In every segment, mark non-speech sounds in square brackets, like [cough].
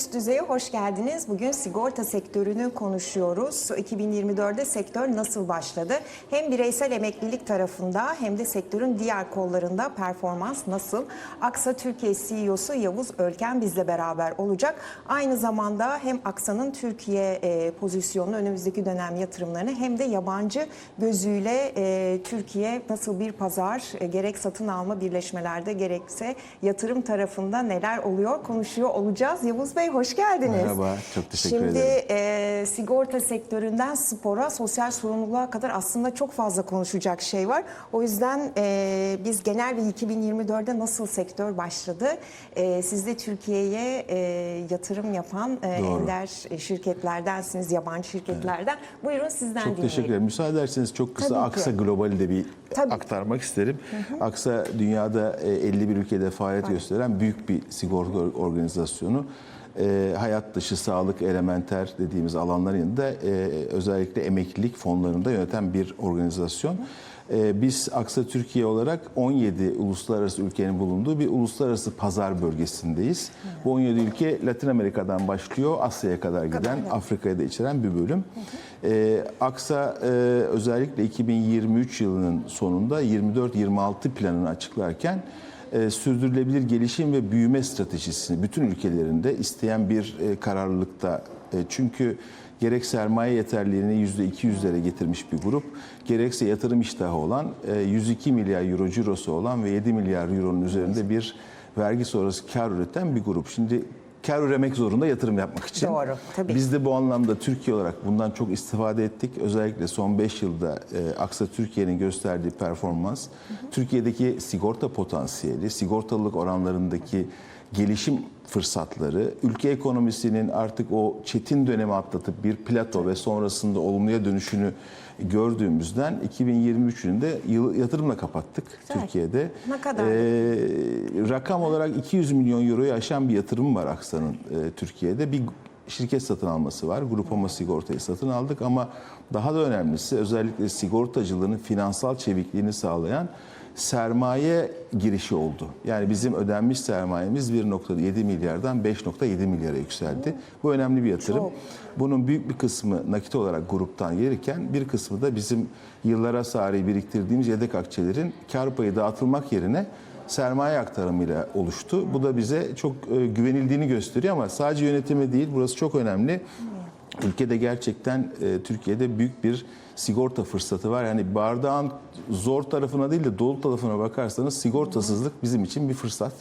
Üst düzeye hoş geldiniz. Bugün sigorta sektörünü konuşuyoruz. 2024'de sektör nasıl başladı? Hem bireysel emeklilik tarafında hem de sektörün diğer kollarında performans nasıl? Aksa Türkiye CEO'su Yavuz Ölken bizle beraber olacak. Aynı zamanda hem Aksa'nın Türkiye e, pozisyonunu önümüzdeki dönem yatırımlarını hem de yabancı gözüyle e, Türkiye nasıl bir pazar e, gerek satın alma birleşmelerde gerekse yatırım tarafında neler oluyor konuşuyor olacağız. Yavuz Bey hoş geldiniz. Merhaba, çok teşekkür Şimdi, ederim. e, sigorta sektöründen spora, sosyal sorumluluğa kadar aslında çok fazla konuşacak şey var. O yüzden e, biz genel bir 2024'de nasıl sektör başladı? E, siz de Türkiye'ye e, yatırım yapan e, Doğru. ender şirketlerdensiniz, yabancı şirketlerden. Buyurun sizden Çok dinleyelim. teşekkür ederim. Müsaade ederseniz çok kısa Tabii. Aksa Global'i de bir Tabii. aktarmak isterim. Aksa dünyada e, 51 ülkede faaliyet gösteren büyük bir sigorta organizasyonu. E, hayat dışı sağlık elementer dediğimiz alanların yanında e, özellikle emeklilik fonlarında yöneten bir organizasyon. E, biz Aksa Türkiye olarak 17 uluslararası ülkenin bulunduğu bir uluslararası pazar bölgesindeyiz. Bu 17 ülke Latin Amerika'dan başlıyor Asya'ya kadar giden Afrika'yı da içeren bir bölüm. Ee, Aksa e, özellikle 2023 yılının sonunda 24-26 planını açıklarken e, sürdürülebilir gelişim ve büyüme stratejisini bütün ülkelerinde isteyen bir e, kararlılıkta. E, çünkü gerek sermaye yeterliliğini %200'lere getirmiş bir grup, gerekse yatırım iştahı olan e, 102 milyar euro cirosu olan ve 7 milyar euronun üzerinde bir vergi sonrası kar üreten bir grup. Şimdi kar üremek zorunda yatırım yapmak için. Doğru, tabii. Biz de bu anlamda Türkiye olarak bundan çok istifade ettik. Özellikle son 5 yılda e, Aksa Türkiye'nin gösterdiği performans, Türkiye'deki sigorta potansiyeli, sigortalılık oranlarındaki gelişim fırsatları, ülke ekonomisinin artık o çetin dönemi atlatıp bir plato ve sonrasında olumluya dönüşünü gördüğümüzden 2023 yılında yıl yatırımla kapattık Güzel. Türkiye'de. Ne kadar? Ee, rakam olarak 200 milyon euroyu aşan bir yatırım var Aksa'nın e, Türkiye'de. Bir şirket satın alması var. Grupama sigortayı satın aldık ama daha da önemlisi özellikle sigortacılığının finansal çevikliğini sağlayan sermaye girişi oldu. Yani bizim ödenmiş sermayemiz 1.7 milyardan 5.7 milyara yükseldi. Bu önemli bir yatırım. Çok. Bunun büyük bir kısmı nakit olarak gruptan gelirken bir kısmı da bizim yıllara sari biriktirdiğimiz yedek akçelerin kar payı dağıtılmak yerine sermaye aktarımıyla oluştu. Bu da bize çok e, güvenildiğini gösteriyor ama sadece yönetimi değil burası çok önemli. Ülkede gerçekten e, Türkiye'de büyük bir sigorta fırsatı var. Yani bardağın zor tarafına değil de dolu tarafına bakarsanız sigortasızlık bizim için bir fırsat.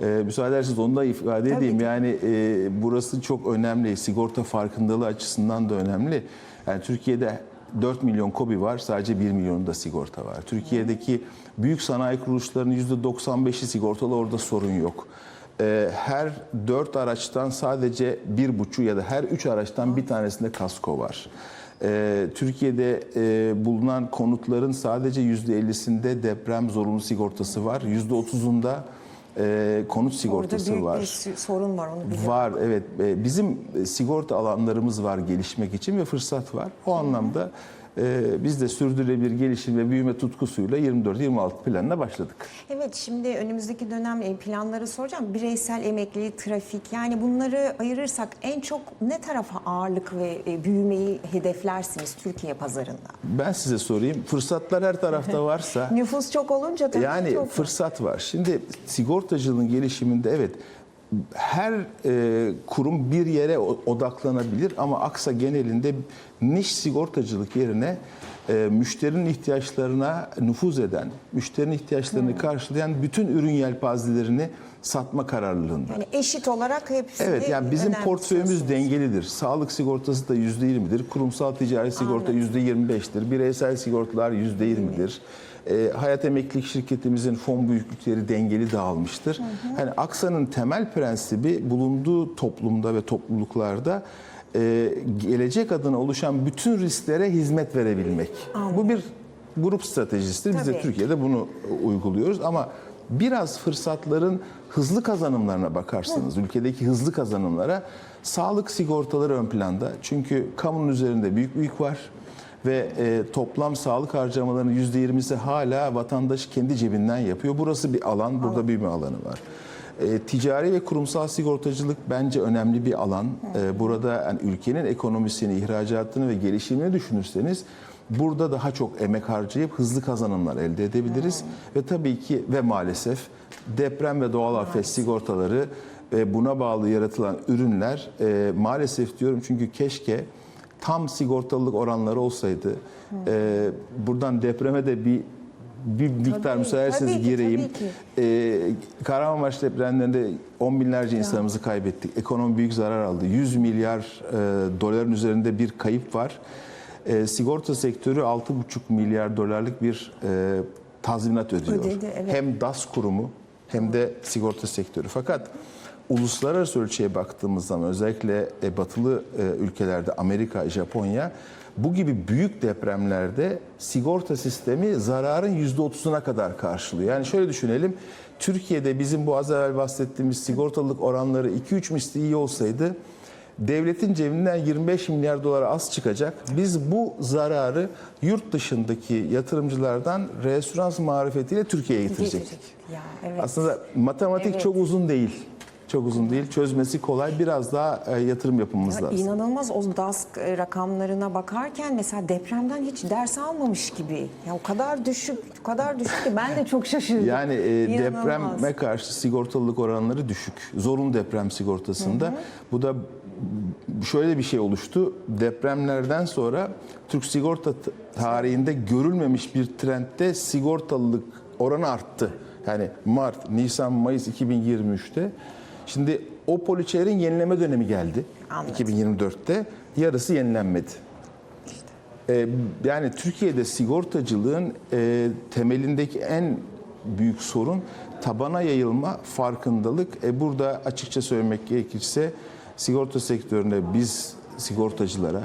Ee, müsaade ederseniz onu da ifade Tabii edeyim. ki. Yani e, burası çok önemli. Sigorta farkındalığı açısından da önemli. Yani Türkiye'de 4 milyon kobi var. Sadece 1 milyonunda sigorta var. Türkiye'deki büyük sanayi kuruluşlarının %95'i sigortalı orada sorun yok. Ee, her 4 araçtan sadece bir buçuğu ya da her 3 araçtan bir tanesinde kasko var. Ee, Türkiye'de e, bulunan konutların sadece %50'sinde deprem zorunlu sigortası var. %30'unda e, konut sigortası Orada büyük var. bir sorun var onu biliyorum. Var evet. E, Bizim e, sigorta alanlarımız var gelişmek için ve fırsat var. O anlamda biz de sürdürülebilir gelişim ve büyüme tutkusuyla 24-26 planına başladık. Evet şimdi önümüzdeki dönem e, planları soracağım. Bireysel emeklilik, trafik yani bunları ayırırsak en çok ne tarafa ağırlık ve e, büyümeyi hedeflersiniz Türkiye pazarında? Ben size sorayım. Fırsatlar her tarafta [laughs] varsa Nüfus çok olunca tabii yani çok fırsat var. Şimdi sigortacılığın gelişiminde evet her e, kurum bir yere odaklanabilir ama Aksa genelinde niş sigortacılık yerine e, müşterinin ihtiyaçlarına nüfuz eden, müşterinin ihtiyaçlarını karşılayan bütün ürün yelpazelerini satma kararlılığında. yani eşit olarak hepsini Evet yani bizim portföyümüz dengelidir. Sağlık sigortası da %20'dir. Kurumsal ticari sigorta %25'tir. Bireysel sigortalar %20'dir. Ee, hayat emeklilik şirketimizin fon büyüklükleri dengeli dağılmıştır. Hani Aksa'nın temel prensibi bulunduğu toplumda ve topluluklarda e, gelecek adına oluşan bütün risklere hizmet verebilmek. Bu bir grup stratejisidir. Biz de Tabii. Türkiye'de bunu uyguluyoruz ama biraz fırsatların hızlı kazanımlarına bakarsanız, ülkedeki hızlı kazanımlara sağlık sigortaları ön planda. Çünkü kamunun üzerinde büyük bir yük var ve e, toplam sağlık harcamalarının %20'si hala vatandaş kendi cebinden yapıyor. Burası bir alan, burada büyüme alanı var. E, ticari ve kurumsal sigortacılık bence önemli bir alan. E, burada yani ülkenin ekonomisini, ihracatını ve gelişimini düşünürseniz burada daha çok emek harcayıp hızlı kazanımlar elde edebiliriz. Ve tabii ki ve maalesef deprem ve doğal afet sigortaları ve buna bağlı yaratılan ürünler e, maalesef diyorum çünkü keşke tam sigortalılık oranları olsaydı. E, buradan depreme de bir bir miktar Tabii, ki, gireyim. tabii ki. Ee, Kahramanmaraş depremlerinde on binlerce insanımızı kaybettik. Ekonomi büyük zarar aldı. 100 milyar e, doların üzerinde bir kayıp var. E, sigorta sektörü 6,5 milyar dolarlık bir e, tazminat ödüyor. Ödedi, evet. Hem DAS kurumu hem de sigorta sektörü. Fakat uluslararası ölçüye baktığımız zaman özellikle e, batılı e, ülkelerde Amerika, Japonya bu gibi büyük depremlerde sigorta sistemi zararın %30'una kadar karşılıyor. Yani şöyle düşünelim. Türkiye'de bizim bu az evvel bahsettiğimiz sigortalılık oranları 2-3 misli iyi olsaydı devletin cebinden 25 milyar dolara az çıkacak. Biz bu zararı yurt dışındaki yatırımcılardan referans marifetiyle Türkiye'ye getirecektik. Ya, evet. Aslında matematik Evet. çok uzun değil. Çok uzun değil. Çözmesi kolay. Biraz daha e, yatırım yapmamız Ya lazım. İnanılmaz o DASK e, rakamlarına bakarken mesela depremden hiç ders almamış gibi. Ya o kadar düşük, o kadar düşük ki ben de çok şaşırdım. Yani e, İnanılmaz. depreme karşı sigortalılık oranları düşük. Zorunlu deprem sigortasında. Bu da şöyle bir şey oluştu. Depremlerden sonra Türk sigorta tarihinde görülmemiş bir trendde sigortalılık oranı arttı. Yani Mart, Nisan, Mayıs 2023'te. Şimdi o poliçelerin yenileme dönemi geldi. Anladım. 2024'te. Yarısı yenilenmedi. Ee, yani Türkiye'de sigortacılığın e, temelindeki en büyük sorun tabana yayılma, farkındalık. E, burada açıkça söylemek gerekirse sigorta sektöründe biz sigortacılara,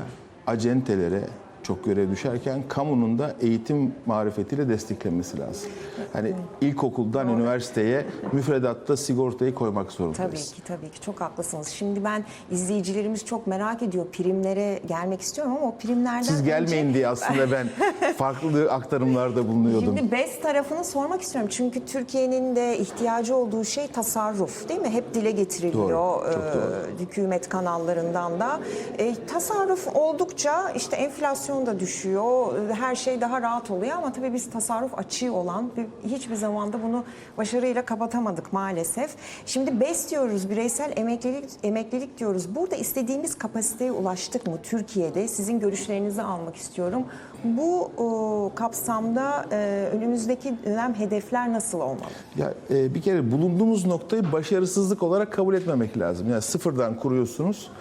acentelere çok görev düşerken kamunun da eğitim marifetiyle desteklemesi lazım. Hani ilkokuldan üniversiteye müfredatta sigortayı koymak zorundayız. Tabii ki tabii ki çok haklısınız. Şimdi ben izleyicilerimiz çok merak ediyor primlere gelmek istiyorum ama o primlerden Siz gelmeyin önce- diye aslında [laughs] ben farklı aktarımlarda bulunuyordum. Şimdi BES tarafını sormak istiyorum. Çünkü Türkiye'nin de ihtiyacı olduğu şey tasarruf değil mi? Hep dile getiriliyor Doğru, çok e, doğru. hükümet kanallarından da. E, tasarruf oldukça işte enflasyon da düşüyor. Her şey daha rahat oluyor ama tabii biz tasarruf açığı olan hiçbir zamanda bunu başarıyla kapatamadık maalesef. Şimdi BES diyoruz, bireysel emeklilik emeklilik diyoruz. Burada istediğimiz kapasiteye ulaştık mı Türkiye'de? Sizin görüşlerinizi almak istiyorum. Bu e, kapsamda e, önümüzdeki dönem hedefler nasıl olmalı? Ya e, bir kere bulunduğumuz noktayı başarısızlık olarak kabul etmemek lazım. Yani sıfırdan kuruyorsunuz.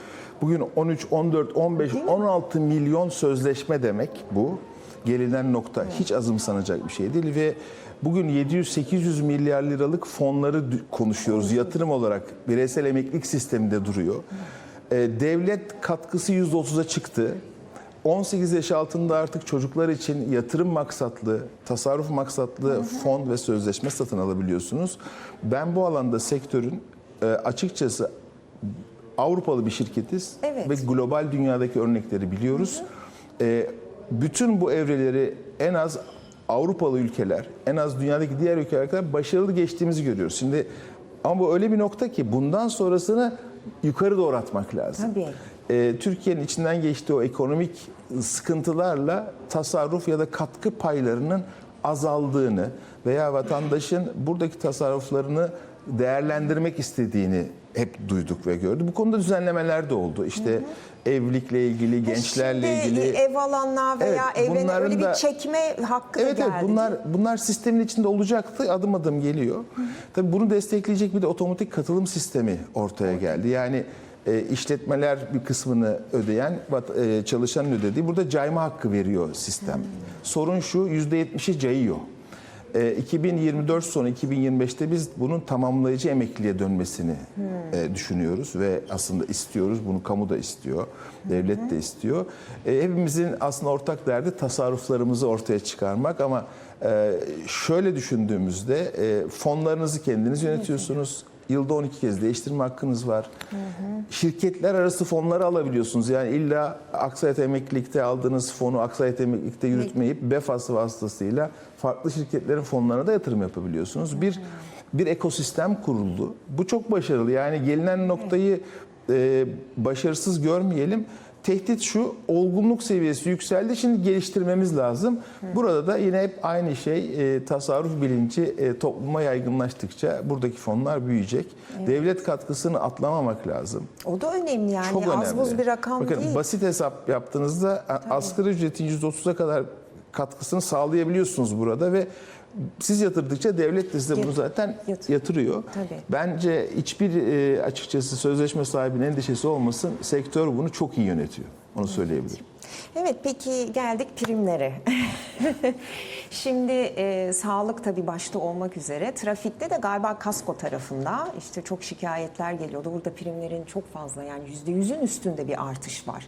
Bugün 13, 14, 15, 16 milyon sözleşme demek bu. Gelinen nokta hiç azımsanacak bir şey değil ve bugün 700-800 milyar liralık fonları konuşuyoruz. Yatırım olarak bireysel emeklilik sisteminde duruyor. E, devlet katkısı %30'a çıktı. 18 yaş altında artık çocuklar için yatırım maksatlı, tasarruf maksatlı fon ve sözleşme satın alabiliyorsunuz. Ben bu alanda sektörün e, açıkçası Avrupalı bir şirketiz Evet. ve global dünyadaki örnekleri biliyoruz. E, bütün bu evreleri en az Avrupalı ülkeler, en az dünyadaki diğer ülkeler kadar başarılı geçtiğimizi görüyoruz. Şimdi ama bu öyle bir nokta ki bundan sonrasını yukarı doğru atmak lazım. Tabii. Ee, Türkiye'nin içinden geçtiği o ekonomik sıkıntılarla tasarruf ya da katkı paylarının azaldığını veya vatandaşın buradaki tasarruflarını değerlendirmek istediğini hep duyduk ve gördük. Bu konuda düzenlemeler de oldu. İşte evlilikle ilgili, gençlerle Şimdi ilgili. ev alanlar veya Evet, bunların öyle bir da- çekme hakkı da Evet geldi. evet bunlar bunlar sistemin içinde olacaktı. Adım adım geliyor. Tabii bunu destekleyecek bir de otomatik katılım sistemi ortaya geldi. Yani e, işletmeler bir kısmını ödeyen, e, çalışanın ödediği burada cayma hakkı veriyor sistem. Sorun şu %70'i cayıyor. E, 2024 sonu 2025'te biz bunun tamamlayıcı emekliliğe dönmesini e, düşünüyoruz ve aslında istiyoruz. Bunu kamu da istiyor, devlet de istiyor. E, hepimizin aslında ortak derdi tasarruflarımızı ortaya çıkarmak ama e, şöyle düşündüğümüzde fonlarınızı kendiniz yönetiyorsunuz. Yılda 12 kez değiştirme hakkınız var. Şirketler arası fonları alabiliyorsunuz. Yani illa Aksayat Emeklilik'te aldığınız fonu Aksayat Emeklilik'te yürütmeyip BEFAS vasıtasıyla farklı şirketlerin fonlarına da yatırım yapabiliyorsunuz. Bir bir ekosistem kuruldu. Bu çok başarılı. Yani gelinen noktayı e, başarısız görmeyelim. Tehdit şu, olgunluk seviyesi yükseldi. Şimdi geliştirmemiz lazım. Burada da yine hep aynı şey, e, tasarruf bilinci e, topluma yaygınlaştıkça buradaki fonlar büyüyecek. Devlet katkısını atlamamak lazım. O da önemli yani. Çok önemli. Az buz bir rakam Bakın, değil. basit hesap yaptığınızda a- asgari ücretin %30'a kadar katkısını sağlayabiliyorsunuz burada ve siz yatırdıkça devlet de size bunu zaten Yatır- yatırıyor. Tabii. Bence hiçbir e, açıkçası sözleşme sahibinin endişesi olmasın. Sektör bunu çok iyi yönetiyor. Onu söyleyebilirim. Evet peki geldik primlere. [laughs] Şimdi e, sağlık tabii başta olmak üzere trafikte de galiba kasko tarafında işte çok şikayetler geliyordu. Burada primlerin çok fazla yani %100'ün üstünde bir artış var.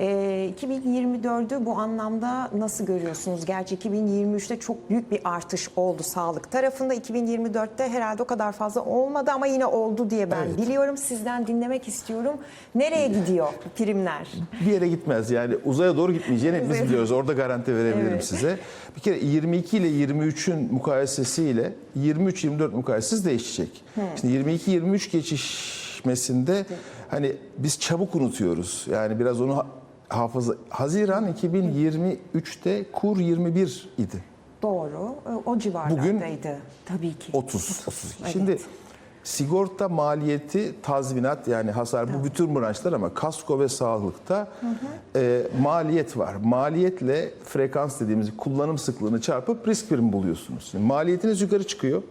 E, 2024'ü bu anlamda nasıl görüyorsunuz? Gerçi 2023'te çok büyük bir artış oldu sağlık tarafında. 2024'te herhalde o kadar fazla olmadı ama yine oldu diye ben Evet. biliyorum. Sizden dinlemek istiyorum. Nereye gidiyor primler? Bir yere gitmez. Yani uzaya doğru gitmeyeceğini hepimiz biliyoruz. Orada garanti verebilirim Evet. size. Bir kere 22 ile 23'ün mukayesesiyle 23-24 mukayesesiz değişecek. Şimdi 22-23 geçişmesinde hani biz çabuk unutuyoruz. Yani biraz onu hafıza... Haziran 2023'te kur 21 idi. Doğru. O civarlardaydı. Tabii ki. 30, 32. Evet. Şimdi sigorta maliyeti tazminat yani hasar bu bütün branşlar ama kasko ve sağlıkta e, maliyet var. Maliyetle frekans dediğimiz kullanım sıklığını çarpıp risk primi buluyorsunuz. Şimdi maliyetiniz yukarı çıkıyor.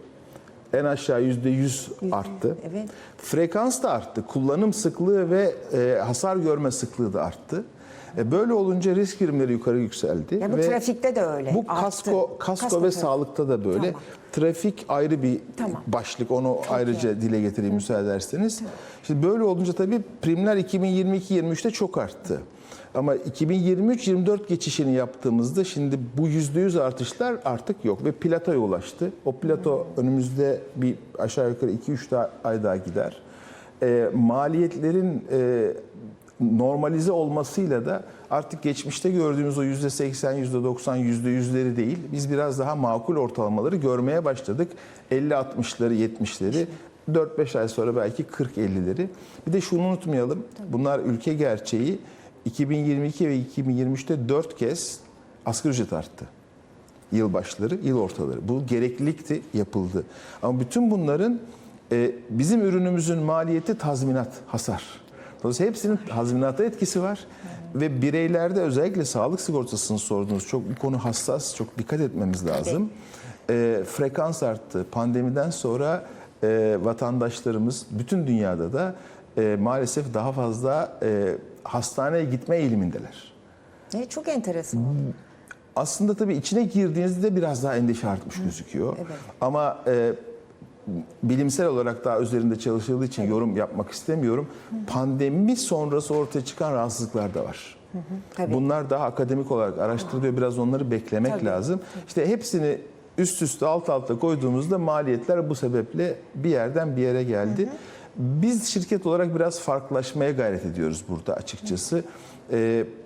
En aşağı yüzde yüz arttı. evet. Frekans da arttı. Kullanım sıklığı ve e, hasar görme sıklığı da arttı. E, böyle olunca risk primleri yukarı yükseldi. Ya bu ve trafikte de öyle. Bu arttı. kasko, kasko, Kasko ve sağlıkta da böyle. Tamam. Trafik ayrı bir Tamam. başlık. Onu ayrıca dile getireyim müsaade ederseniz. Şimdi böyle olunca tabii primler 2022-23'te çok arttı. Ama 2023-24 geçişini yaptığımızda şimdi bu %100 artışlar artık yok ve platoya ulaştı. O plato önümüzde bir aşağı yukarı 2-3 daha- ay daha gider. E, maliyetlerin e, normalize olmasıyla da artık geçmişte gördüğümüz o %80, %90, %100'leri değil, biz biraz daha makul ortalamaları görmeye başladık. 50-60'ları, 70'leri, 4-5 ay sonra belki 40-50'leri. Bir de şunu unutmayalım, bunlar ülke gerçeği. 2022 ve 2023'te 4 kez asgari ücret arttı. Yıl başları, yıl ortaları. Bu gereklilikti, yapıldı. Ama bütün bunların e, bizim ürünümüzün maliyeti tazminat, hasar. Dolayısıyla hepsinin tazminata etkisi var. Ve bireylerde özellikle sağlık sigortasını sordunuz. Çok bu konu hassas, çok dikkat etmemiz lazım. E, frekans arttı. Pandemiden sonra e, vatandaşlarımız bütün dünyada da e, maalesef daha fazla e, hastaneye gitme eğilimindeler. E, çok enteresan. Aslında tabii içine girdiğinizde biraz daha endişe artmış gözüküyor. Ama e, bilimsel olarak daha üzerinde çalışıldığı için yorum yapmak istemiyorum. Pandemi sonrası ortaya çıkan rahatsızlıklar da var. Tabii. Bunlar daha akademik olarak araştırılıyor. Biraz onları beklemek Tabii. lazım. İşte hepsini üst üste alt alta koyduğumuzda maliyetler bu sebeple bir yerden bir yere geldi. Biz şirket olarak biraz farklılaşmaya gayret ediyoruz burada açıkçası. Ee, da-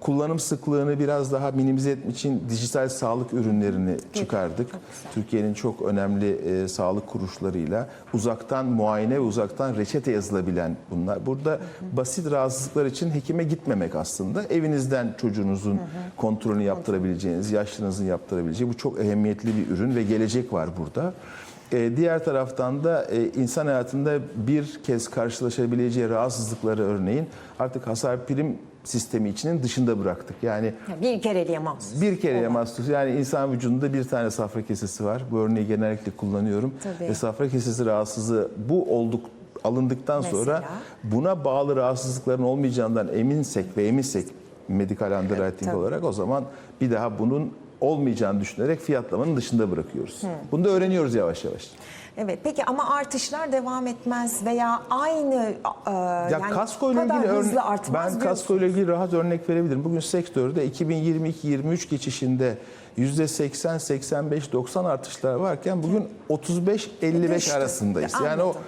kullanım sıklığını biraz daha minimize etmek için dijital sağlık ürünlerini çıkardık. Türkiye'nin çok önemli e, sağlık kuruluşlarıyla uzaktan muayene ve uzaktan reçete yazılabilen bunlar. Burada basit rahatsızlıklar için hekime gitmemek aslında. Evinizden çocuğunuzun kontrolünü yaptırabileceğiniz, yaşlınızın yaptırabileceği bu çok ehemmiyetli bir ürün ve gelecek var burada. E, diğer taraftan da e, insan hayatında bir kez karşılaşabileceği rahatsızlıkları örneğin artık hasar prim sistemi içinin dışında bıraktık. Yani Bir kereliğe mahsus. bir olan. mahsus yani insan vücudunda bir tane safra kesesi var. Bu örneği genellikle kullanıyorum. Tabii. Ve safra kesesi rahatsızlığı bu olduk alındıktan sonra Mesela? buna bağlı rahatsızlıkların olmayacağından eminsek ve eminsek medikal underwriting olarak o zaman bir daha bunun olmayacağını düşünerek fiyatlamanın dışında bırakıyoruz. Bunu da öğreniyoruz yavaş yavaş. Evet peki ama artışlar devam etmez veya aynı e, Ya yani kasko ile ilgili hızlı artmaz ben kasko ile ilgili rahat örnek verebilirim. Bugün sektörde 2022-23 geçişinde %80, 85, 90 artışlar varken bugün 35-55 Düştü. arasındayız. Yani o Anladım.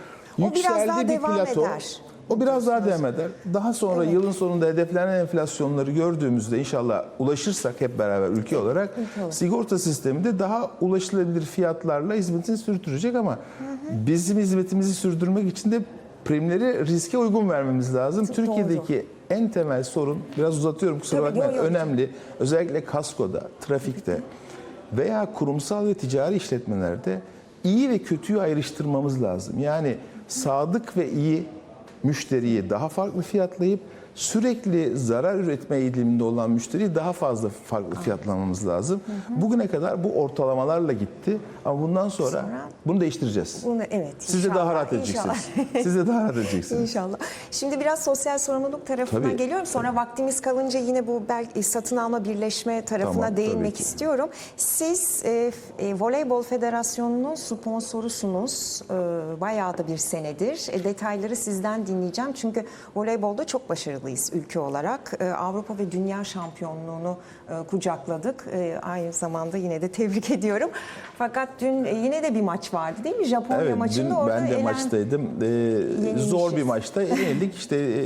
O biraz daha yükseldi bir devam plato. eder. O biraz daha devam eder. Daha sonra yılın sonunda hedeflenen enflasyonları gördüğümüzde inşallah ulaşırsak hep beraber ülke olarak sigorta sistemi de daha ulaşılabilir fiyatlarla hizmetini sürdürecek ama bizim hizmetimizi sürdürmek için de primleri riske uygun vermemiz lazım. Türkiye'deki en temel sorun biraz uzatıyorum kusura bakmayın önemli. Özellikle kaskoda, trafikte veya kurumsal ve ticari işletmelerde iyi ve kötüyü ayrıştırmamız lazım. Yani sadık ve iyi müşteriyi daha farklı fiyatlayıp sürekli zarar üretme eğiliminde olan müşteriyi daha fazla farklı fiyatlamamız lazım. Bugüne kadar bu ortalamalarla gitti ama bundan sonra, Sonra? bunu değiştireceğiz. Bunu evet. Siz de daha rahat edeceksiniz. Siz de daha rahat edeceksiniz. İnşallah. Şimdi biraz sosyal sorumluluk tarafından Tabii, geliyorum. Sonra vaktimiz kalınca yine bu belki satın alma birleşme tarafına Tamam, tabii değinmek istiyorum. Siz e, e, Voleybol Federasyonu'nun sponsorusunuz. E, bayağı da bir senedir. E, detayları sizden dinleyeceğim. Çünkü voleybolda çok başarılıyız ülke olarak. E, Avrupa ve Dünya şampiyonluğunu e, kucakladık. E, aynı zamanda yine de tebrik [laughs] ediyorum. Fakat dün e, yine de bir maç vardı değil mi? Japonya Evet, maçında dün orada ben de elen- maçtaydım. Ee, Yenilmişiz. zor bir maçta yenildik. İşte e,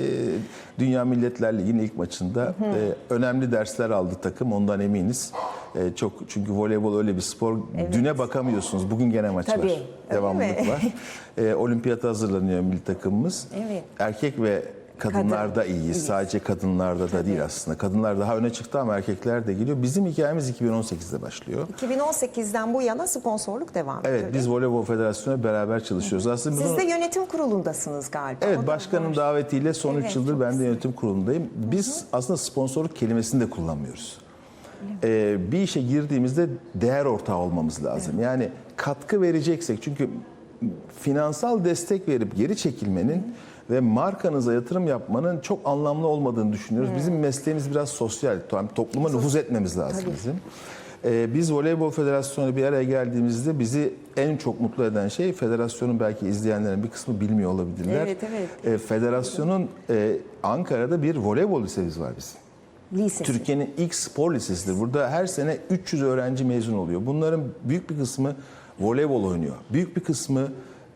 Dünya Milletler Ligi'nin ilk maçında e, önemli dersler aldı takım. Ondan eminiz. E, çok çünkü voleybol öyle bir spor. Düne bakamıyorsunuz. Bugün gene maç Tabii, var. Devamlılık var. [laughs] E, olimpiyata hazırlanıyor milli takımımız. Evet. Erkek ve kadınlarda Kadın, iyiyiz. iyiyiz. Sadece kadınlarda da değil aslında. Kadınlar daha öne çıktı ama erkekler de geliyor. Bizim hikayemiz 2018'de başlıyor. 2018'den bu yana sponsorluk devam ediyor. Evet, biz? Voleybol Federasyonu'na beraber çalışıyoruz. Aslında biz Siz onu- de yönetim kurulundasınız galiba. O Evet da başkanın var. davetiyle son 3 Evet, yıldır ben de yönetim kurulundayım. Biz aslında sponsorluk kelimesini de kullanmıyoruz. Ee, bir işe girdiğimizde değer ortağı olmamız lazım. Yani katkı vereceksek çünkü finansal destek verip geri çekilmenin ve markanıza yatırım yapmanın çok anlamlı olmadığını düşünüyoruz. Bizim mesleğimiz biraz sosyal. Topluma nüfuz etmemiz lazım bizim. Ee, biz Voleybol Federasyonu bir araya geldiğimizde bizi en çok mutlu eden şey federasyonun belki izleyenlerin bir kısmı bilmiyor olabilirler. Evet, evet. Ee, federasyonun e, Ankara'da bir voleybol lisemiz var bizim. Lisesi. Türkiye'nin ilk spor lisesidir. Burada her sene 300 öğrenci mezun oluyor. Bunların büyük bir kısmı voleybol oynuyor. Büyük bir kısmı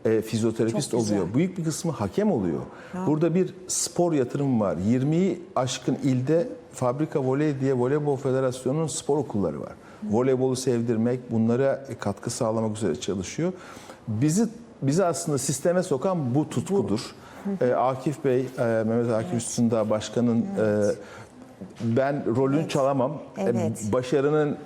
e, fizyoterapist oluyor. Büyük bir kısmı hakem oluyor. Burada bir spor yatırımı var. 20'yi aşkın ilde Fabrika Voley diye Voleybol Federasyonu'nun spor okulları var. Voleybolu sevdirmek, bunlara katkı sağlamak üzere çalışıyor. Bizi bizi aslında sisteme sokan bu tutkudur. E, Akif Bey, e, Mehmet Akif Üstündağ Başkan'ın e, ben rolünü çalamam. E, Evet. Başarının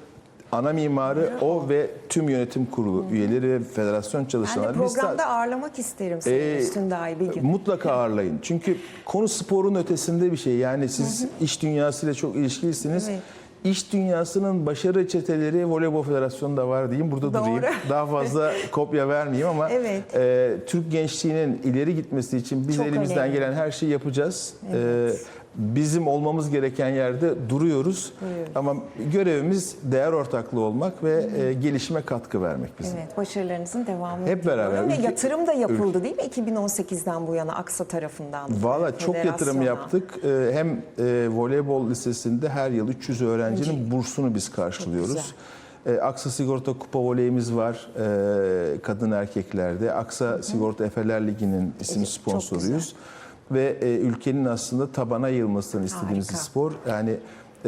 ana mimarı o ve tüm yönetim kurulu üyeleri ve federasyon Ben de çalışanları. Biz programda sa- ağırlamak isterim seni Ee, Üstündağ'ı bir gün. Mutlaka ağırlayın. Çünkü konu sporun ötesinde bir şey. Yani siz iş dünyasıyla çok ilişkilisiniz. Evet. İş dünyasının başarı çeteleri Voleybol Federasyonu'nda var diyeyim. Burada Doğru. durayım. Daha fazla [laughs] kopya vermeyeyim ama Evet. e, Türk gençliğinin ileri gitmesi için biz Çok elimizden önemli. gelen her şeyi yapacağız. E, bizim olmamız gereken yerde duruyoruz. Ama görevimiz değer ortaklığı olmak ve e, gelişime katkı vermek bizim. Evet, başarılarınızın devamını Hep beraber. Ve ülke- yatırım da yapıldı değil mi 2018'den bu yana Aksa tarafından? Valla çok yatırım yaptık. Ee, Hem e, voleybol lisesinde her yıl 300 öğrencinin bursunu biz karşılıyoruz. Ee, Aksa Sigorta Kupa Voleyimiz var e, kadın erkeklerde. Aksa Sigorta Efeler Ligi'nin isim Evet, çok sponsoruyuz. Ve e, ülkenin aslında tabana yayılmasını istediğimiz Harika. spor. Yani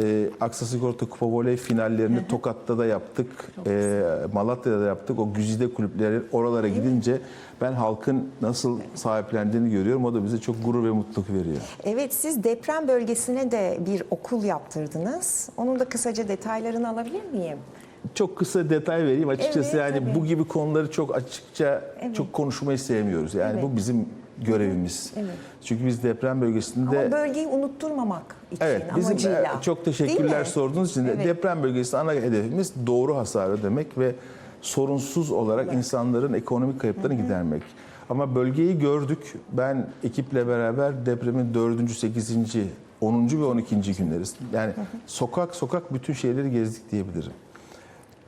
e, Aksa Sigorta Kupa Voley finallerini Tokat'ta da yaptık. E, Malatya'da da yaptık. O güzide kulüpleri oralara gidince ben halkın nasıl sahiplendiğini görüyorum. O da bize çok gurur ve mutluluk veriyor. Evet, siz deprem bölgesine de bir okul yaptırdınız. Onun da kısaca detaylarını alabilir miyim? Çok kısa detay vereyim. Açıkçası Evet, yani tabii. bu gibi konuları çok açıkça Evet. çok konuşmayı sevmiyoruz. Yani Evet. bu bizim görevimiz. Evet. Çünkü biz deprem bölgesinde Ama bölgeyi unutturmamak için Evet, bizim amacıyla. e, çok teşekkürler sorduğunuz için. Evet. Deprem bölgesi ana hedefimiz doğru hasar ödemek ve sorunsuz olarak insanların ekonomik kayıplarını gidermek. Ama bölgeyi gördük. Ben ekiple beraber depremin 4. 8. 10. ve 12. günleriz. Yani sokak sokak bütün şeyleri gezdik diyebilirim.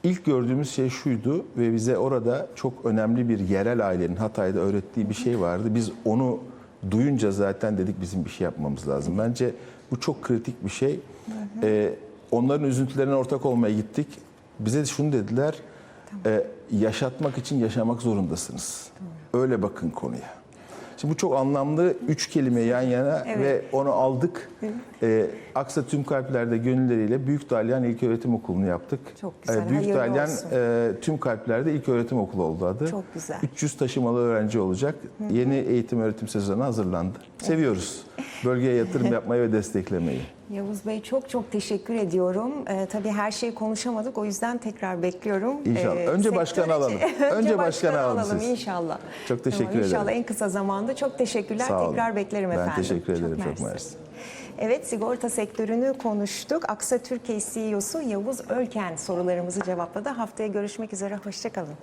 İlk gördüğümüz şey şuydu ve bize orada çok önemli bir yerel ailenin Hatay'da öğrettiği bir şey vardı. Biz onu duyunca zaten dedik bizim bir şey yapmamız lazım. Bence bu çok kritik bir şey. Ee, onların üzüntülerine ortak olmaya gittik. Bize şunu dediler, e, yaşatmak için yaşamak zorundasınız. Öyle bakın konuya. Şimdi bu çok anlamlı üç kelime yan yana Evet. ve onu aldık. Ee, Aksa Tüm Kalpler'de gönülleriyle Büyük Dalyan İlköğretim Okulu'nu yaptık. Çok güzel, Ee, Büyük Dalyan e, Tüm Kalpler'de İlköğretim Okulu oldu adı. Çok güzel. 300 taşımalı öğrenci olacak. Yeni eğitim öğretim sezonu hazırlandı. Seviyoruz. Bölgeye yatırım [laughs] yapmayı ve desteklemeyi. Yavuz Bey çok çok teşekkür ediyorum. Ee, tabii her şeyi konuşamadık o yüzden tekrar bekliyorum. Ee, İnşallah. Önce sektör başkanı için- alalım. [laughs] Önce, Önce başkanı başkanı alalım alalım siz. inşallah. Çok teşekkür Tamam, İnşallah ederim. en kısa zamanda çok teşekkürler. Sağ olun. Tekrar beklerim Ben efendim. teşekkür ederim, çok mersi. Evet sigorta sektörünü konuştuk. Aksa Türkiye CEO'su Yavuz Ölken sorularımızı cevapladı. Haftaya görüşmek üzere. Hoşçakalın.